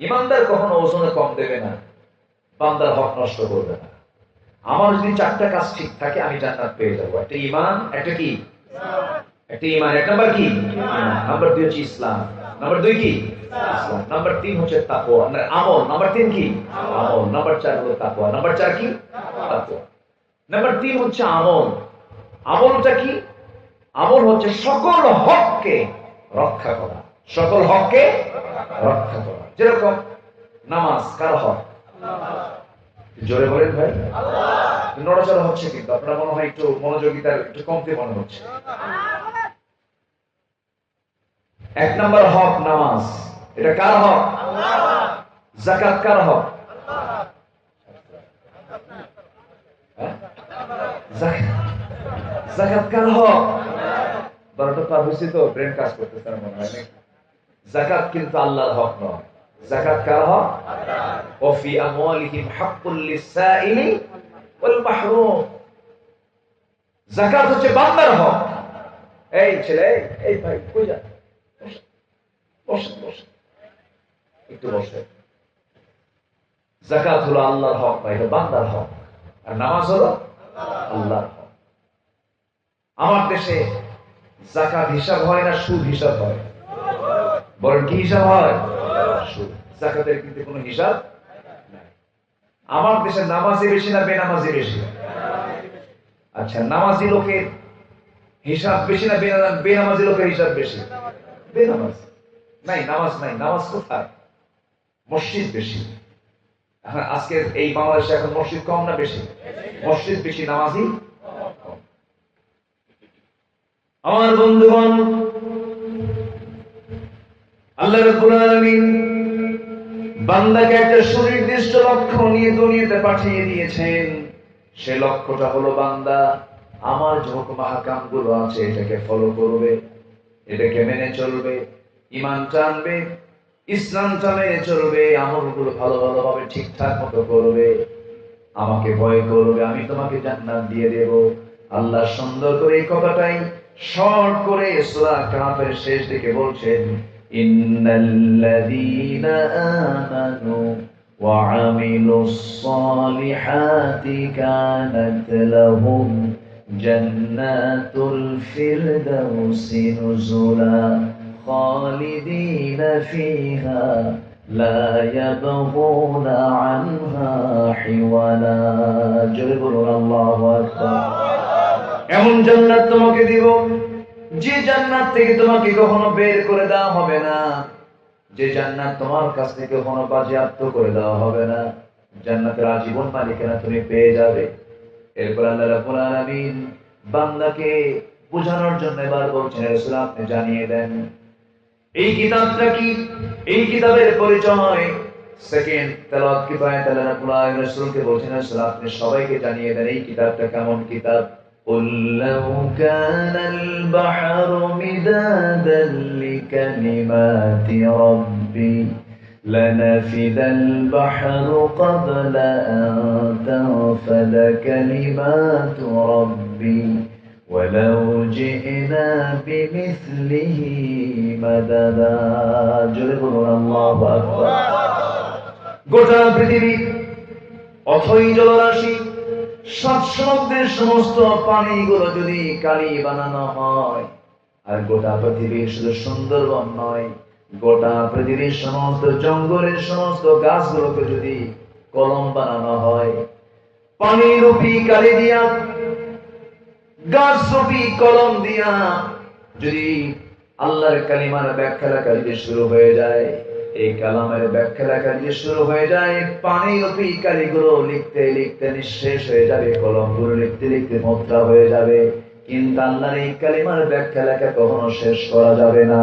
ইমানদার কখনো ওজনে কম দেবে না। বান্দার হক নষ্ট করবে না। আমার যদি চারটা কাজ ঠিক থাকে আমি জান্নাত পেয়ে যাব। একটা ইমান একটা কি? একটা ইমান এক নাম্বার কি? নাম্বার দুই হচ্ছে ইসলাম। নাম্বার দুই কি? ইসলাম। নাম্বার তিন হচ্ছে মানে আমল নাম্বার তিন কি? আমল। নাম্বার চার হলো নাম্বার চার কি? নাম্বার তিন হচ্ছে আমল। আমলটা কি? আমল হচ্ছে সকল হককে রক্ষা করা। সকল হককে রক্ষা যেরকম নামাজ কার হক জোরে বলেন ভাই। নড়াচড়া হচ্ছে কিন্তু, আপনার মনে হয় একটু মনোযোগিতার একটু কমতে মনে হচ্ছে। এক হক নামাজ। এটা কার হক? জাকাত কার হক? হ্যাঁ? জাকাত- জাকাত কার হক? বারোটা পার হয়েছে তো ব্রেন কাজ করতেছে মনে হয়? জাকাত কিন্তু আল্লাহর হক নয়। জাকাত কার হক? ওফি আমওয়ালিহিম হাক্কুল লিসাইলি ওয়াল মাহরুম জাকাত হচ্ছে বান্দার হক। এই ছেলে এই ভাই কই যা বসে বসে একটু বসে। জাকাত হলো আল্লাহর হক ভাই এটা বান্দার হক। আর নামাজ হলো আল্লাহর হক। আমার দেশে জাকাত হিসাব হয় না সুদ হিসাব হয়? বলেন কি হিসাব হয়? সুদ জাকাতের কিন্তু কোনো হিসাব আমার দেশে নামাজি বেশি না বেনামাজি বেশি? আচ্ছা নামাজি লোকের হিসাব বেশি না বেনা- বেনামাজি লোকের হিসাব বেশি? বেনামাজ। নাই নামাজ নাই। নামাজ কোথায়? মসজিদ বেশি। এখন আজকের এই বাংলাদেশে এখন মসজিদ কম না বেশি? মসজিদ বেশি নামাজি আমার বন্ধুগণ গুলো এটাকে মেনে চলবে ইমান টানবে ইসলামটা মেনে চলবে, আমলগুলো ভালো ভালোভাবে ঠিকঠাক মতো করবে, আমাকে ভয় করবে, আমি তোমাকে জান্নাত দিয়ে দেব। আল্লাহ সুন্দর করে এই কথাটাই শর্ট করে শেষ দিকে বলছেন ইন্নাল্লাযীনা আমানু وعملوا الصالحات كانت لهم جنات الفردوس نزلا خالدين فيها لا يبغون عنها حولا جرب الله أكبر এমন জান্নাত তোমাকে দিব যে জান্নাত থেকে তোমাকে কখনো বের করে দেওয়া হবে না। যে জান্নাত তোমার কাছ থেকে কখনো বাজেয়াপ্ত করে দেওয়া হবে না। জান্নাতের আজীবন মালিকানা তুমি পেয়ে যাবে। এরপর আল্লাহ বান্দাকে বোঝানোর জন্য এবার বলছেন আপনি জানিয়ে দেন। এই কিতাবটা কি? এই কিতাবের পরিচয়। সেকেন্ড, তেলাওয়াত কি পায়? তাহলে রাব্বুল আলামিন রাসূলকে বলছেন আপনি সবাইকে জানিয়ে দেন এই কিতাবটা কেমন কিতাব? قل لو كان البحر مدادا لكلمات ربي لنفد البحر قبل أن تنفد كلمات ربي ولو جئنا بمثله مددا جرب الله أكبر গোটা পৃথিবী অথই জলরাশি সাত সমুদ্রের সমস্ত পানিগুলো যদি কালি বানানো হয়, আর গোটা পৃথিবীর শুধু সুন্দরবন নয়, গোটা পৃথিবীর সমস্ত জঙ্গলের সমস্ত গাছগুলোকে যদি কলম বানানো হয় পানি রূপী কালি দিয়া গাছ রূপী কলম দিয়া যদি আল্লাহর কালিমার ব্যাখ্যা যদি শুরু হয়ে যায় এই কালামের ব্যাখ্যা লেখা দিয়ে শুরু হয়ে যায় পানি কালিগুলো লিখতে লিখতে নিঃশেষ হয়ে যাবে, কলমগুলো লিখতে লিখতে মোদ্রা হয়ে যাবে। কিন্তু আল্লাহর এই কালিমার ব্যাখ্যা লেখা কখনো শেষ করা যাবে না।